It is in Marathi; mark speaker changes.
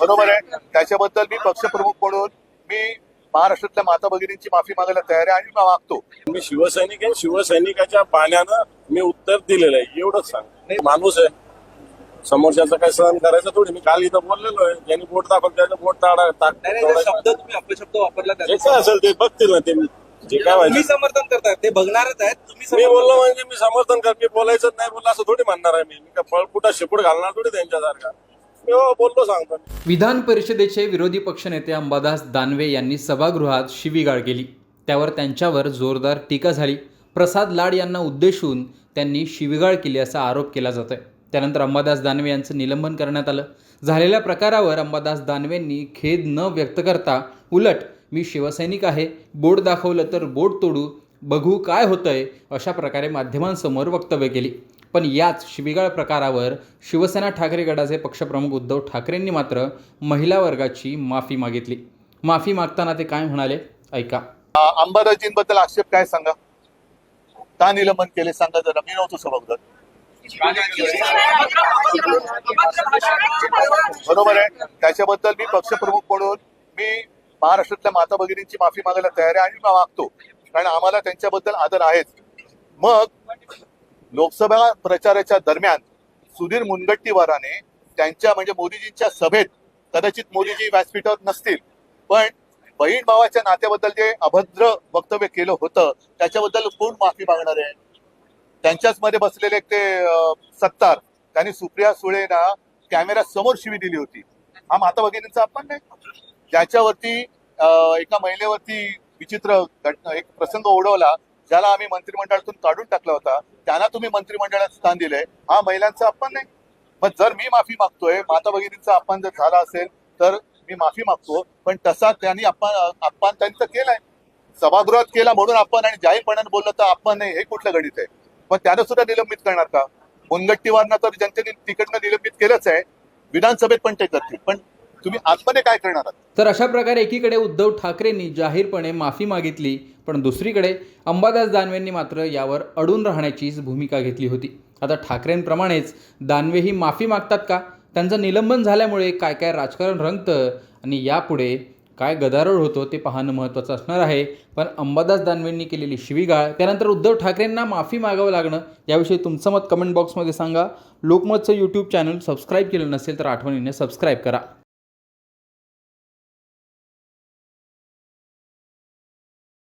Speaker 1: बरोबर आहे. त्याच्याबद्दल मी पक्षप्रमुख म्हणून मी महाराष्ट्रातल्या माता भगिनींची माफी मागायला तयार आहे आणि मी मागतो.
Speaker 2: मी शिवसैनिक आहे. शिवसैनिकाच्या पाण्यानं मी उत्तर दिलेलं आहे. एवढंच सांग. माणूस आहे. समोरच्याचं काय सहन करायचं थोडी. मी काल इथं बोललेलो आहे. ज्यांनी बोट दाखवलं त्याचं बोट ताडा
Speaker 3: नाही नाही, शब्द तुम्ही वापरला
Speaker 2: जे
Speaker 3: त्याचा
Speaker 2: काय असेल ते बघतील ना ते. जे काय
Speaker 3: तुम्ही
Speaker 2: व्हायचं
Speaker 3: समर्थन करताय. ते बघणारच आहेत. तुम्ही
Speaker 2: मी
Speaker 3: समर्थन
Speaker 2: बोललो म्हणजे मी समर्थन कर मी बोलायचं नाही. बोललं असं थोडी म्हणणार आहे मी. मी काय फळपुटा शिपूट घालणार थोडी त्यांच्यासारखा. बोललो सांगतो
Speaker 4: विधान परिषदेचे विरोधी पक्षनेते अंबादास दानवे यांनी सभागृहात शिवीगाळ केली. त्यावर त्यांच्यावर जोरदार टीका झाली. प्रसाद लाड यांना उद्देशून त्यांनी शिवीगाळ केली असा आरोप केला जातोय. त्यानंतर अंबादास दानवे यांचं निलंबन करण्यात आलं. झालेल्या प्रकारावर अंबादास दानवेंनी खेद न व्यक्त करता उलट मी शिवसैनिक आहे. बोट दाखवलं तर बोट तोडू. बघू काय होतंय अशा प्रकारे माध्यमांसमोर वक्तव्य केली. पण याच शिबिगाळ प्रकारावर शिवसेना ठाकरे गटाचे पक्षप्रमुख उद्धव ठाकरेंनी मात्र महिला वर्गाची माफी मागितली. माफी मागताना ते काय म्हणाले? ऐका.
Speaker 1: अंबादाजींबद्दल आक्षेप काय सांगा? का निलंबन केले? सांगा जरा. मी नव्हतो सभागृहात. बरोबर आहे. त्याच्याबद्दल मी पक्षप्रमुख म्हणून मी महाराष्ट्रातल्या माता भगिनींची माफी मागायला तयार आहे आणि मागतो. कारण आम्हाला त्यांच्याबद्दल आदर आहेच. मग लोकसभा प्रचाराच्या दरम्यान सुधीर मुनगट्टीवाराने त्यांच्या म्हणजे मोदीजींच्या सभेत कदाचित मोदीजी व्यासपीठावर नसतील पण बहीण भावाच्या नात्याबद्दल जे अभद्र वक्तव्य केलं होतं त्याच्याबद्दल कोण माफी मागणार आहे? त्यांच्याच मध्ये बसलेले ते सत्तार त्यांनी सुप्रिया सुळेना कॅमेरा समोर शिवी दिली होती. हा माता भगिनींचा अपमान नाही? ज्याच्यावरती अं, एका महिलेवरती विचित्र घटना एक प्रसंग ओढवला ज्याला आम्ही मंत्रिमंडळातून काढून टाकला होता त्यांना तुम्ही मंत्रिमंडळात स्थान दिलंय. हा महिलांचा अपमान नाही. मग जर मी माफी मागतोय माता भगिनींचा अपमान जर झाला असेल तर मी माफी मागतो. पण तसा त्यांनी अपमान अपमान त्यांचा केलाय. सभागृहात केला म्हणून आपण आणि जाहीरपणाने बोललं तर अपमान नाही हे कुठलं गणित आहे? पण त्यानं सुद्धा निलंबित करणार का? मुनगट्टीवारना तर जनतेने तिकडनं निलंबित केलंच आहे. विधानसभेत पण ते करतील. पण तुम्ही आतमध्ये काय करणार आहात?
Speaker 4: तर अशा प्रकारे एकीकडे उद्धव ठाकरेंनी जाहीरपणे माफी मागितली पण दुसरीकडे अंबादास दानवेंनी मात्र यावर अडून राहण्याचीच भूमिका घेतली होती. आता ठाकरेंप्रमाणेच दानवेही माफी मागतात का? त्यांचं निलंबन झाल्यामुळे काय काय राजकारण रंगतं आणि यापुढे काय गदारोळ होतो ते पाहणं महत्त्वाचं असणार आहे. पण अंबादास दानवेंनी केलेली शिवीगाळ त्यानंतर उद्धव ठाकरेंना माफी मागावं लागणं याविषयी तुमचं मत कमेंट बॉक्समध्ये सांगा. लोकमतचं यूट्यूब चॅनल सबस्क्राईब केलं नसेल तर आठवणीने सबस्क्राईब करा.